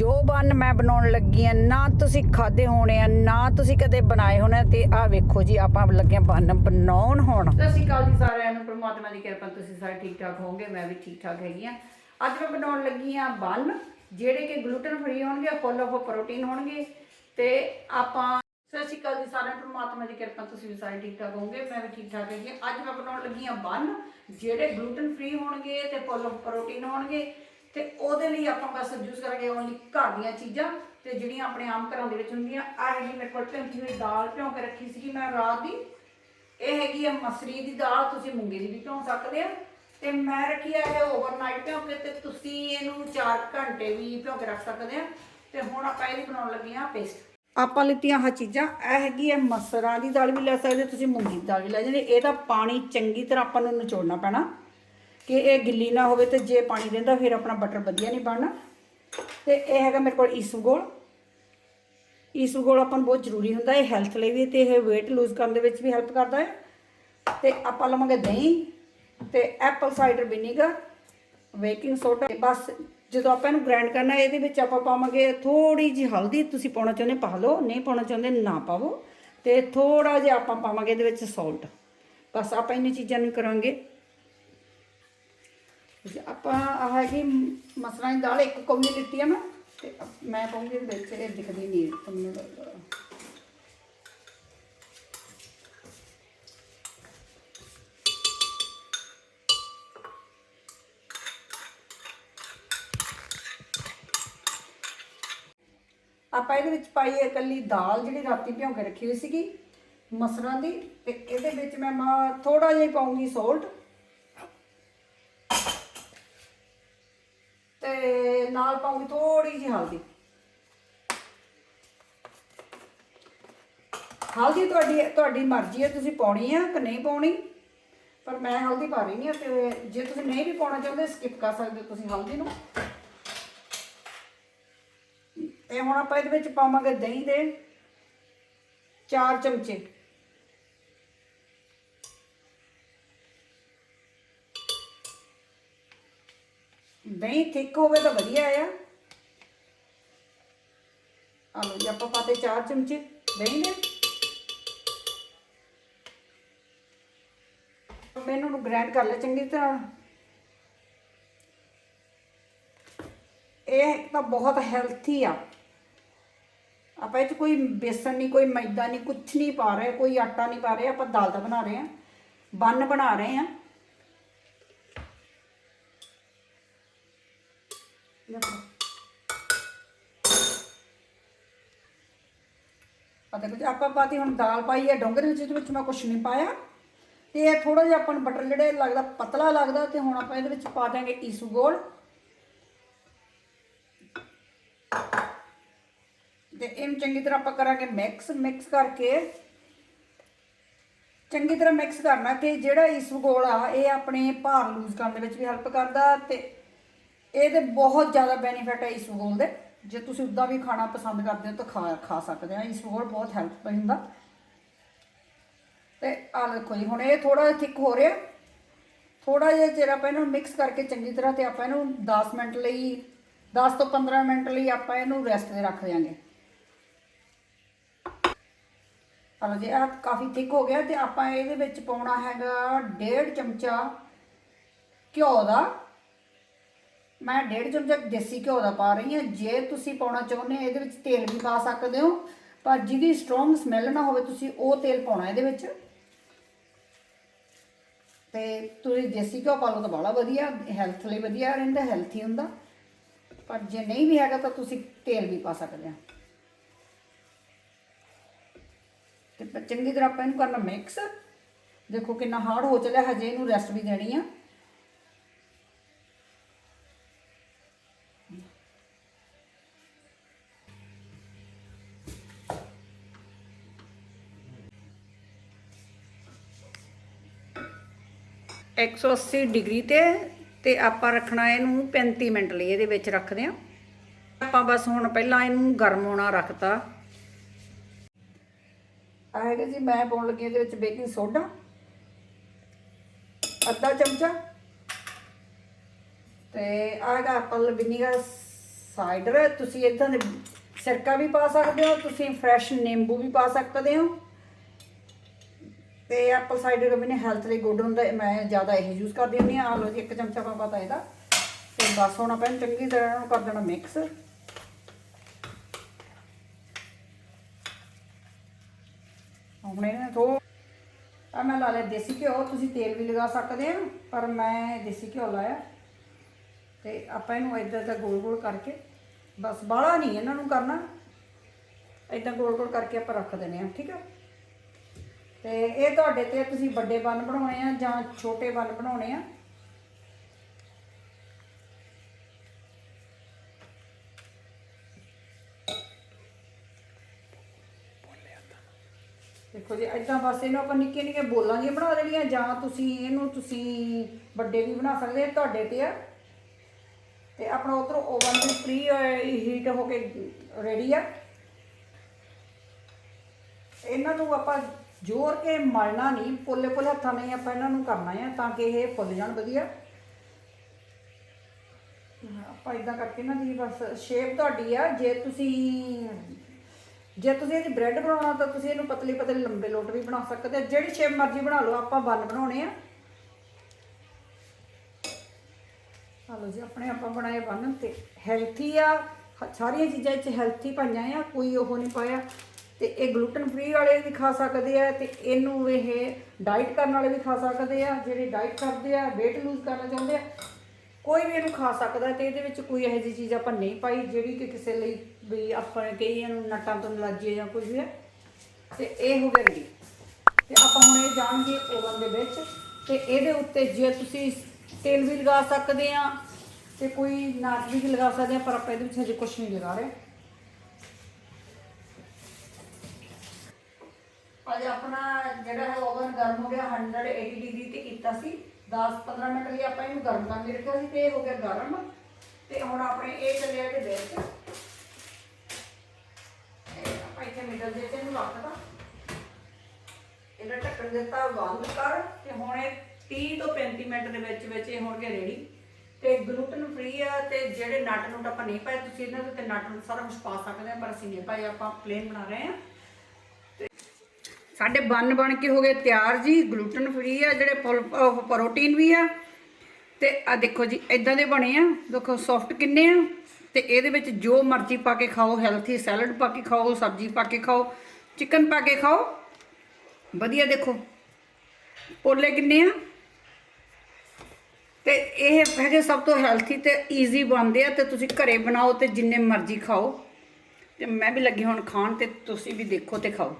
ਜੋ ਬੰਨ ਮੈਂ ਬਣਾਉਣ ਲੱਗੀ ਆ ਨਾ ਤੁਸੀਂ ਖਾਦੇ ਹੋਣੇ ਆ, ਨਾ ਤੁਸੀਂ ਕਦੇ ਬਣਾਏ ਹੋਣੇ ਤੇ ਆਹ ਵੇਖੋ ਜੀ, ਆਪਾਂ ਲੱਗੇ ਆ ਬਣਾਉਣ ਹੁਣ ਸਤਿ ਸ਼੍ਰੀ ਅਕਾਲ ਜੀ ਸਾਰਿਆਂ ਨੂੰ, ਪ੍ਰਮਾਤਮਾ ਦੀ ਕਿਰਪਾ ਤੁਸੀਂ ਸਾਰੇ ਠੀਕ ਠਾਕ ਹੋਵੋਗੇ, ਮੈਂ ਵੀ ਠੀਕ ਠਾਕ ਹੈਗੀ ਆ ਅੱਜ ਮੈਂ ਬਣਾਉਣ ਲੱਗੀ ਆ ਬੰਨ, ਜਿਹੜੇ ਕਿ ਗਲੂਟਨ ਫ੍ਰੀ ਹੋਣਗੇ ਫੁੱਲ ਆਫ ਪ੍ਰੋਟੀਨ ਹੋਣਗੇ, ਤੇ ਆਪਾਂ ਸਤਿ ਸ਼੍ਰੀ ਅਕਾਲ ਜੀ ਸਾਰਿਆਂ ਨੂੰ, ਪ੍ਰਮਾਤਮਾ ਦੀ ਕਿਰਪਾ ਤੁਸੀਂ ਵੀ ਸਾਰੇ ਠੀਕ ਠਾਕ ਹੋਵੋਗੇ, ਮੈਂ ਵੀ ਠੀਕ ਠਾਕ ਹੈਗੀ ਹਾਂ। ਅੱਜ ਮੈਂ ਬਣਾਉਣ ਲੱਗੀ ਆ ਬੰਨ, ਜਿਹੜੇ ਗਲੂਟਨ ਫ੍ਰੀ ਹੋਣਗੇ ਤੇ ਫੁੱਲ ਆਫ ਪ੍ਰੋਟੀਨ ਹੋਣਗੇ ਤੇ ਉਹਦੇ ਲਈ ਆਪਾਂ ਬਸ ਯੂਜ਼ ਕਰਾਂਗੇ ਓਨਲੀ ਘਰ ਦੀਆਂ ਚੀਜ਼ਾਂ ਤੇ ਜਿਹੜੀਆਂ ਆਪਣੇ ਆਮ ਘਰਾਂ ਦੇ ਵਿੱਚ ਹੁੰਦੀਆਂ। ਆ ਹੈਗੀ ਮੇਰੇ ਕੋਲ ਭਿਉਂਤੀ ਹੋਈ ਦਾਲ ਭਿਉਂ ਕੇ ਰੱਖੀ ਸੀਗੀ ਮੈਂ ਰਾਤ ਦੀ, ਇਹ ਹੈਗੀ ਆ ਮਸਰੀ ਦੀ ਦਾਲ, ਤੁਸੀਂ ਮੂੰਗੀ ਦੀ ਵੀ ਭਿਉਂ ਸਕਦੇ ਆ। ਤੇ ਮੈਂ ਰੱਖੀ ਆ ਇਹ ਓਵਰਨਾਈਟ ਭਿਉਂ ਕੇ ਤੇ ਤੁਸੀਂ ਇਹਨੂੰ 4 ਘੰਟੇ ਵੀ ਭਿਉਂ ਕੇ ਰੱਖ ਸਕਦੇ ਆ। ਤੇ ਹੁਣ ਆਪਾਂ ਇਹਦੀ ਬਣਾਉਣ ਲੱਗੇ ਆ ਪੇਸਟ ਆਪਾਂ ਲਿੱਤੀਆਂ ਆਹ ਚੀਜ਼ਾਂ ਇਹ ਹੈਗੀ ਹੈ ਮਸਰਾਂ ਦੀ ਦਾਲ ਵੀ ਲੈ ਸਕਦੇ ਤੁਸੀਂ ਮੂੰਗੀ ਦੀ ਦਾਲ ਵੀ ਲੈ ਜਾਂਦੇ ਇਹਦਾ ਪਾਣੀ ਚੰਗੀ ਤਰ੍ਹਾਂ ਆਪਾਂ ਨੂੰ ਨਿਚੋੜਨਾ ਪੈਣਾ। ਕਿ ਇਹ ਗਿੱਲੀ ਨਾ ਹੋਵੇ ਤੇ ਜੇ ਪਾਣੀ ਰਹਿੰਦਾ ਫਿਰ ਆਪਣਾ ਬਟਰ ਵਧੀਆ ਨਹੀਂ ਬਣਨਾ। ਤੇ ਇਹ ਹੈਗਾ ਮੇਰੇ ਕੋਲ ਈਸੂਗੋਲ ਈਸੂਗੋਲ ਆਪਾਂ ਨੂੰ ਬਹੁਤ ਜ਼ਰੂਰੀ ਹੁੰਦਾ, ਇਹ ਹੈਲਥ ਲਈ ਵੀ ਤੇ ਇਹ weight lose ਕਰਨ ਦੇ ਵਿੱਚ ਵੀ ਹੈਲਪ ਕਰਦਾ ਹੈ। ਤੇ ਆਪਾਂ ਲਵਾਂਗੇ ਦਹੀਂ ਤੇ apple cider vinegar baking soda ਬਸ ਜਦੋਂ ਆਪਾਂ ਇਹਨੂੰ ਗ੍ਰਾਈਂਡ ਕਰਨਾ, ਇਹਦੇ ਵਿੱਚ ਆਪਾਂ ਪਾਵਾਂਗੇ ਥੋੜੀ ਜਿਹੀ ਹਲਦੀ, ਤੁਸੀਂ ਪਾਉਣਾ ਚਾਹੁੰਦੇ ਪਾ ਲਓ, ਨਹੀਂ ਪਾਉਣਾ ਚਾਹੁੰਦੇ ਨਾ ਪਾਵੋ। ਤੇ ਥੋੜਾ ਜਿਹਾ ਆਪਾਂ ਪਾਵਾਂਗੇ ਇਹਦੇ ਵਿੱਚ ਸਾਲਟ ਬਸ ਆਪਾਂ ਇਹਨਾਂ ਚੀਜ਼ਾਂ ਨੂੰ ਕਰਾਂਗੇ। ਆਪਾਂ ਆਹ ਹੈਗੀ ਮਸਰਾਂ ਦੀ ਦਾਲ ਇੱਕ ਕੌਲੀ ਲਿੱਤੀ ਆ ਮੈਂ ਤੇ ਮੈਂ ਕਹੂੰਗੀ ਵਿੱਚ ਇਹ ਦਿਖਦੀ ਨਹੀਂ ਤੁਹਾਨੂੰ ਆਪਾਂ ਇਹਦੇ ਵਿੱਚ ਪਾਈ ਹੈ ਇਕੱਲੀ ਦਾਲ ਜਿਹੜੀ ਰਾਤੀ ਭਿਉਂ ਕੇ ਰੱਖੀ ਹੋਈ ਸੀਗੀ, ਮਸਰਾਂ ਦੀ, ਤੇ ਇਹਦੇ ਵਿੱਚ ਮੈਂ ਥੋੜਾ ਜਿਹਾ ਹੀ ਪਾਉਂਗੀ ਸੋਲਟ ਤੇ ਨਾਲ ਪਾਉਂਗੀ ਥੋੜੀ ਜਿਹੀ ਹਲਦੀ। ਹਲਦੀ ਤੁਹਾਡੀ ਤੁਹਾਡੀ ਮਰਜ਼ੀ ਹੈ, ਤੁਸੀਂ ਪਾਉਣੀ ਆ ਕਿ ਨਹੀਂ ਪਾਉਣੀ। ਪਰ ਮੈਂ ਹਲਦੀ ਪਾ ਰਹੀ ਹਾਂ ਤੇ ਜੇ ਤੁਸੀਂ ਨਹੀਂ ਵੀ ਪਾਉਣਾ ਚਾਹੁੰਦੇ ਸਕਿਪ ਕਰ ਸਕਦੇ ਹੋ ਤੁਸੀਂ ਹਲਦੀ ਨੂੰ। ਤੇ ਹੁਣ ਆਪਾਂ ਇਹਦੇ ਵਿੱਚ ਪਾਵਾਂਗੇ ਦਹੀਂ ਦੇ 4 ਚਮਚੇ। ਦਹੀਂ ਥਿੱਕ ਹੋਵੇ ਤਾਂ ਵਧੀਆ ਆ। ਆ ਲਓ ਜੀ, ਆਪਾਂ ਪਾਤੇ 4 ਚਮਚੇ ਦਹੀਂ ਦੇ। ਮੈਨੂੰ ਨੂੰ ਗ੍ਰਾਈਂਡ ਕਰ ਲਿਆ ਚੰਗੀ ਤਰ੍ਹਾਂ। ਇਹ ਤਾਂ ਬਹੁਤ ਹੈਲਥੀ ਆ। ਆਪਾਂ ਇਹ ਚ ਕੋਈ ਬੇਸਨ ਨਹੀਂ, ਕੋਈ ਮੈਦਾ ਨਹੀਂ ਕੁਝ ਨਹੀਂ ਪਾ ਰਹੇ, ਕੋਈ ਆਟਾ ਨਹੀਂ ਪਾ ਰਹੇ, ਆਪਾਂ ਦਾਲ ਦਾ ਬਣਾ ਰਹੇ ਆ। ਬੰਨ ਬਣਾ ਰਹੇ ਆ। ਪਤਾ ਕੁਝ ਆਪਾਂ ਪਾਤੀ ਹੁਣ ਦਾਲ ਪਾਈ ਹੈ, ਡੋਂਗਰ ਵਿੱਚ ਇਹਦੇ ਵਿੱਚ ਮੈਂ ਕੁਝ ਨਹੀਂ ਪਾਇਆ। ਤੇ ਇਹ ਥੋੜਾ ਜਿਹਾ ਆਪਾਂ ਨੂੰ ਬਟਰ ਜਿਹੜੇ ਲੱਗਦਾ, ਪਤਲਾ ਲੱਗਦਾ, ਤੇ ਹੁਣ ਆਪਾਂ ਇਹਦੇ ਵਿੱਚ ਪਾ ਦਾਂਗੇ ਈਸੂਗੋਲ ਤੇ ਇਹਨੂੰ ਚੰਗੀ ਤਰ੍ਹਾਂ ਆਪਾਂ ਕਰਾਂਗੇ ਮਿਕਸ ਮਿਕਸ ਕਰਕੇ। ਚੰਗੀ ਤਰ੍ਹਾਂ ਮਿਕਸ ਕਰਨਾ ਕਿ ਜਿਹੜਾ ਈਸਬਗੋਲ ਆ, ਇਹ ਆਪਣੇ ਭਾਰ ਲੂਜ਼ ਕਰਨ ਦੇ ਵਿੱਚ ਵੀ ਹੈਲਪ ਕਰਦਾ, ਤੇ ਇਹਦੇ ਬਹੁਤ ਜ਼ਿਆਦਾ ਬੈਨੀਫਿਟ ਹੈ ਈਸਬਗੋਲ ਦੇ। ਜੇ ਤੁਸੀਂ ਉਦਾਂ ਵੀ ਖਾਣਾ ਪਸੰਦ ਕਰਦੇ ਹੋ ਤਾਂ ਖਾ ਖਾ ਸਕਦੇ ਆ। ਈਸਬਗੋਲ ਬਹੁਤ ਹੈਲਪਫੁਲ ਹੁੰਦਾ। ਤੇ ਆ ਦੇਖੋ ਜੀ, ਹੁਣ ਇਹ ਥੋੜਾ ਜਿਹਾ ਥਿਕ ਹੋ ਰਿਹਾ। ਥੋੜਾ ਜਿਹਾ ਚਿਰ ਆਪਾਂ ਇਹਨੂੰ ਮਿਕਸ ਕਰਕੇ ਚੰਗੀ ਤਰ੍ਹਾਂ ਤੇ ਆਪਾਂ ਇਹਨੂੰ 10 ਮਿੰਟ ਲਈ 10 ਤੋਂ 15 ਮਿੰਟ ਲਈ ਆਪਾਂ ਇਹਨੂੰ ਰੈਸਟ ਤੇ ਰੱਖ ਦਿਆਂਗੇ। ਹਲੋ ਜੀ ਇਹ ਕਾਫੀ ਥਿਕ ਹੋ ਗਿਆ ਤੇ ਆਪਾਂ ਇਹਦੇ ਵਿੱਚ ਪਾਉਣਾ ਹੈਗਾ 1.5 ਚਮਚਾ ਘਿਓ ਦਾ। ਮੈਂ 1.5 ਚਮਚਾ ਦੇਸੀ ਘਿਓ ਦਾ ਪਾ ਰਹੀ ਹਾਂ, ਜੇ ਤੁਸੀਂ ਪਾਉਣਾ ਚਾਹੁੰਦੇ ਹੋ, ਇਹਦੇ ਵਿੱਚ ਤੇਲ ਵੀ ਪਾ ਸਕਦੇ ਹੋ। ਪਰ ਜਿਹਦੀ ਸਟਰੋਂਗ ਸਮੈਲ ਨਾ ਹੋਵੇ, ਤੁਸੀਂ ਉਹ ਤੇਲ ਪਾਉਣਾ ਇਹਦੇ ਵਿੱਚ। ਤੇ ਤੁਸੀਂ ਦੇਸੀ ਘਿਓ ਪਾ ਲਓ ਤਾਂ ਬੜਾ ਵਧੀਆ ਹੈਲਥ ਲਈ ਵਧੀਆ ਰਹਿੰਦਾ ਹੈਲਥੀ ਹੁੰਦਾ। ਪਰ ਜੇ ਨਹੀਂ ਵੀ ਹੈਗਾ ਤਾਂ ਤੁਸੀਂ ਤੇਲ ਵੀ ਪਾ ਸਕਦੇ ਹੋ। ਤੇ ਚੰਗੀ ਤਰ੍ਹਾਂ ਆਪਾਂ ਇਹਨੂੰ ਕਰਨਾ ਮਿਕਸ ਦੇਖੋ ਕਿੰਨਾ ਹਾਰਡ ਹੋ ਚੱਲਿਆ, ਹਜੇ ਇਹਨੂੰ ਰੈਸਟ ਵੀ ਦੇਣੀ ਆ। ਇੱਕ ਸੌ ਅੱਸੀ ਡਿਗਰੀ ਤੇ ਤੇ ਆਪਾਂ ਰੱਖਣਾ ਇਹਨੂੰ 35 ਮਿੰਟ ਲਈ, ਇਹਦੇ ਵਿੱਚ ਰੱਖਦੇ ਆ ਆਪਾਂ ਬਸ ਹੁਣ ਪਹਿਲਾਂ ਇਹਨੂੰ ਗਰਮ ਹੋਣਾ ਰੱਖਤਾ। ਆ ਹੈਗਾ ਜੀ, ਮੈਂ ਪਾਉਣ ਲੱਗੀ ਇਹਦੇ ਵਿੱਚ ਬੇਕਿੰਗ ਸੋਡਾ। ਅੱਧਾ ਚਮਚਾ। ਤੇ ਆ ਐਪਲ ਵਿਨੀਗਰ ਸਾਈਡਰ ਤੁਸੀਂ ਇਦਾਂ ਦੇ ਸਿਰਕਾ ਵੀ ਪਾ ਸਕਦੇ ਹੋ, ਤੁਸੀਂ ਫਰੈਸ਼ ਨਿੰਬੂ ਵੀ ਪਾ ਸਕਦੇ ਹੋ। ਤੇ ਐਪਲ ਸਾਈਡਰ ਵੀ ਨੇ ਹੈਲਥ ਲਈ ਗੁੱਡ ਹੁੰਦਾ ਮੈਂ ਜ਼ਿਆਦਾ ਇਹ ਯੂਜ਼ ਕਰਦੀ ਹੁੰਦੀ ਹਾਂ। ਆ ਲਓ ਜੀ, ਇੱਕ ਚਮਚਾ ਪਾ ਪਤਾ ਇਹਦਾ। ਤੇ ਬਸ ਹੁਣ ਆਪਾਂ ਇਹਨੂੰ ਚੰਗੀ ਤਰ੍ਹਾਂ ਨਾਲ ਕਰ ਦੇਣਾ ਮਿਕਸ ਹੁਣ ਇਹਨਾਂ ਥੋ ਆ ਮੈਂ ਲਾ ਲਿਆ ਦੇਸੀ ਘਿਓ, ਤੁਸੀਂ ਤੇਲ ਵੀ ਲਗਾ ਸਕਦੇ ਹੋ, ਪਰ ਮੈਂ ਦੇਸੀ ਘਿਓ ਲਾਇਆ। ਤੇ ਆਪਾਂ ਇਹਨੂੰ ਇਦਾਂ ਦਾ ਗੋਲ ਗੋਲ ਕਰਕੇ, ਬਸ ਬਾਹਲਾ ਨਹੀਂ ਇਹਨਾਂ ਨੂੰ ਕਰਨਾ। ਇਦਾਂ ਗੋਲ ਗੋਲ ਕਰਕੇ ਆਪਾਂ ਰੱਖ ਦਿੰਦੇ ਆ ਠੀਕ ਹੈ ਤੇ ਇਹ ਤੁਹਾਡੇ ਤੇ ਤੁਸੀਂ ਵੱਡੇ ਬੰਨ ਬਣਾਉਣੇ ਆ ਜਾਂ ਛੋਟੇ ਬੰਨ ਬਣਾਉਣੇ ਆ? ਦੇਖੋ ਜੀ ਇਦਾਂ ਬਸ ਇਹਨੂੰ ਆਪਾਂ ਨਿੱਕੇ ਨਿੱਕੇ ਬੋਲਾਂ ਦੀਆਂ ਬਣਾ ਦੇਣੀਆਂ ਜਾਂ ਤੁਸੀਂ ਇਹਨੂੰ ਤੁਸੀਂ ਵੱਡੇ ਵੀ ਬਣਾ ਸਕਦੇ ਤੁਹਾਡੇ ਤੇ ਆ। ਤੇ ਆਪਣਾ ਉਧਰ ਓਵਨ ਵੀ ਫ੍ਰੀ ਹੀਟ ਹੋ ਕੇ ਰੈਡੀ ਆ। ਇਹਨਾਂ ਨੂੰ ਆਪਾਂ ਜੋਰ ਕੇ ਮਲਣਾ ਨਹੀਂ, ਪੋਲੇ ਪੋਲੇ ਹੱਥਾਂ ਨਾਲ ਹੀ ਆਪਾਂ ਇਹਨਾਂ ਨੂੰ ਕਰਨਾ ਹੈ ਤਾਂ ਕਿ ਇਹ ਫੁੱਲ ਜਾਣ ਵਧੀਆ। ਆਪਾਂ ਇਦਾਂ ਕਰਕੇ ਨਾ ਜੀ ਬਸ ਸ਼ੇਪ ਤੁਹਾਡੀ ਆ, ਜੇ ਤੁਸੀਂ ਜੇ ਤੁਸੀਂ ਇਹਦੀ ਬ੍ਰੈਡ ਬਣਾਉਣਾ ਤਾਂ ਤੁਸੀਂ ਇਹਨੂੰ ਪਤਲੀ ਪਤਲੀ ਲੰਬੇ ਲੋਟ ਵੀ ਬਣਾ ਸਕਦੇ ਆ ਜਿਹੜੀ ਸ਼ੇਪ ਮਰਜ਼ੀ ਬਣਾ ਲਓ, ਆਪਾਂ ਬੰਨ ਬਣਾਉਣੇ ਆ। ਹਲੋ ਜੀ, ਆਪਣੇ ਆਪਾਂ ਬਣਾਏ ਬੰਨ ਤੇ ਹੈਲਥੀ ਆ। ਸਾਰੀਆਂ ਚੀਜ਼ਾਂ ਵਿੱਚ ਹੈਲਥੀ ਪਾਈਆਂ ਆ, ਕੋਈ ਉਹ ਨਹੀਂ ਪਾਇਆ। ਤੇ ਇਹ ਗਲੂਟਨ ਫ੍ਰੀ ਵਾਲੇ ਵੀ ਖਾ ਸਕਦੇ ਆ ਤੇ ਇਹਨੂੰ ਇਹ ਡਾਈਟ ਕਰਨ ਵਾਲੇ ਵੀ ਖਾ ਸਕਦੇ ਆ, ਜਿਹੜੇ ਡਾਈਟ ਕਰਦੇ ਆ, weight ਲੂਜ਼ ਕਰਨਾ ਚਾਹੁੰਦੇ ਆ, ਕੋਈ ਵੀ ਇਹਨੂੰ ਖਾ ਸਕਦਾ ਤੇ ਇਹਦੇ ਵਿੱਚ ਕੋਈ ਇਹੋ ਜਿਹੀ ਚੀਜ਼ ਆਪਾਂ ਨਹੀਂ ਪਾਈ ਜਿਹੜੀ ਕਿ ਕਿਸੇ ਲਈ ਵੀ ਆਪਾਂ ਕਈਆਂ ਨੂੰ ਨਟਾਂ ਤੋਂ ਨਲਾਜੀ ਜਾਂ ਕੁਝ ਵੀ ਹੈ ਤੇ ਇਹ ਹੋ ਗਿਆ ਰੈਡੀ ਤੇ ਆਪਾਂ ਹੁਣ ਇਹ ਜਾਣਗੇ ਓਵਨ ਦੇ ਵਿੱਚ ਤੇ ਇਹਦੇ ਉੱਤੇ ਜੇ ਤੁਸੀਂ ਤੇਲ ਵੀ ਲਗਾ ਸਕਦੇ ਆ ਤੇ ਕੋਈ ਨਾਚ ਵੀ ਲਗਾ ਸਕਦੇ ਆ, ਪਰ ਆਪਾਂ ਇਹਦੇ ਵਿੱਚ ਹਜੇ ਕੁਝ ਨਹੀਂ ਲਗਾ ਰਹੇ। ਅੱਜ ਆਪਣਾ ਜਿਹੜਾ ਹੈ ਓਵਨ ਗਰਮ ਹੋ ਗਿਆ 180 ਡਿਗਰੀ ਤੇ ਕੀਤਾ ਸੀ। 10-15 ਮਿੰਟ ਲਈ ਆਪਾਂ ਇਹਨੂੰ ਗਰਮ ਕਰਨ ਲਈ ਰੱਖਿਆ ਸੀ ਤੇ ਇਹ ਹੋ ਗਿਆ ਗਰਮ। ਤੇ ਹੁਣ ਆਪਣੇ ਇਹ ਚੱਲਿਆ ਇਹਦੇ ਵਿੱਚ। ਆਪਾਂ ਇੱਥੇ ਮਿਡਲ ਦੇ ਤੇ ਇਹਨੂੰ ਰੱਖਦਾ ਇਹਦਾ ਢੱਕਣ ਦਿੱਤਾ ਬੰਦ ਕਰ ਤੇ ਹੁਣ ਇਹ 30 ਤੋਂ 35 ਮਿੰਟ ਦੇ ਵਿੱਚ ਵਿੱਚ ਇਹ ਹੋਣਗੇ ਰੈਡੀ ਤੇ ਗਲੂਟਨ ਫ੍ਰੀ ਆ ਤੇ ਜਿਹੜੇ ਨਟ ਨੂੰ ਆਪਾਂ ਨਹੀਂ ਪਾਏ, ਤੁਸੀਂ ਇਹਨਾਂ ਦੇ ਉੱਤੇ ਨਟ ਨੂੰ ਸਾਰਾ ਕੁਝ ਪਾ ਸਕਦੇ ਆ, ਪਰ ਅਸੀਂ ਨਹੀਂ ਪਾਏ, ਆਪਾਂ ਪਲੇਨ ਬਣਾ ਰਹੇ ਆ। ਸਾਡੇ ਬੰਨ ਬਣ ਕੇ ਹੋ ਗਏ ਤਿਆਰ ਜੀ ਗਲੂਟਨ ਫ੍ਰੀ ਆ, ਜਿਹੜੇ ਫੁੱਲ- ਪ੍ਰੋਟੀਨ ਵੀ ਆ। ਤੇ ਆ ਦੇਖੋ ਜੀ ਇਦਾਂ ਦੇ ਬਣੇ ਆ। ਦੇਖੋ ਸੌਫਟ ਕਿੰਨੇ ਆ। ਤੇ ਇਹਦੇ ਵਿੱਚ ਜੋ ਮਰਜ਼ੀ ਪਾ ਕੇ ਖਾਓ ਹੈਲਥੀ ਸੈਲਡ ਪਾ ਕੇ ਖਾਓ, ਸਬਜ਼ੀ ਪਾ ਕੇ ਖਾਓ ਚਿਕਨ ਪਾ ਕੇ ਖਾਓ। ਵਧੀਆ ਦੇਖੋ। ਪੋਲੇ ਕਿੰਨੇ ਆ? ਤੇ ਇਹ ਹੈਗੇ ਸਭ ਤੋਂ ਹੈਲਥੀ ਤੇ ਈਜ਼ੀ ਬਣਦੇ ਆ ਤੇ ਤੁਸੀਂ ਘਰੇ ਬਣਾਓ ਤੇ ਜਿੰਨੇ ਮਰਜ਼ੀ ਖਾਓ। ਤੇ ਮੈਂ ਵੀ ਲੱਗੀ ਹੁਣ ਖਾਣ ਤੇ, ਤੁਸੀਂ ਵੀ ਦੇਖੋ ਤੇ ਖਾਓ।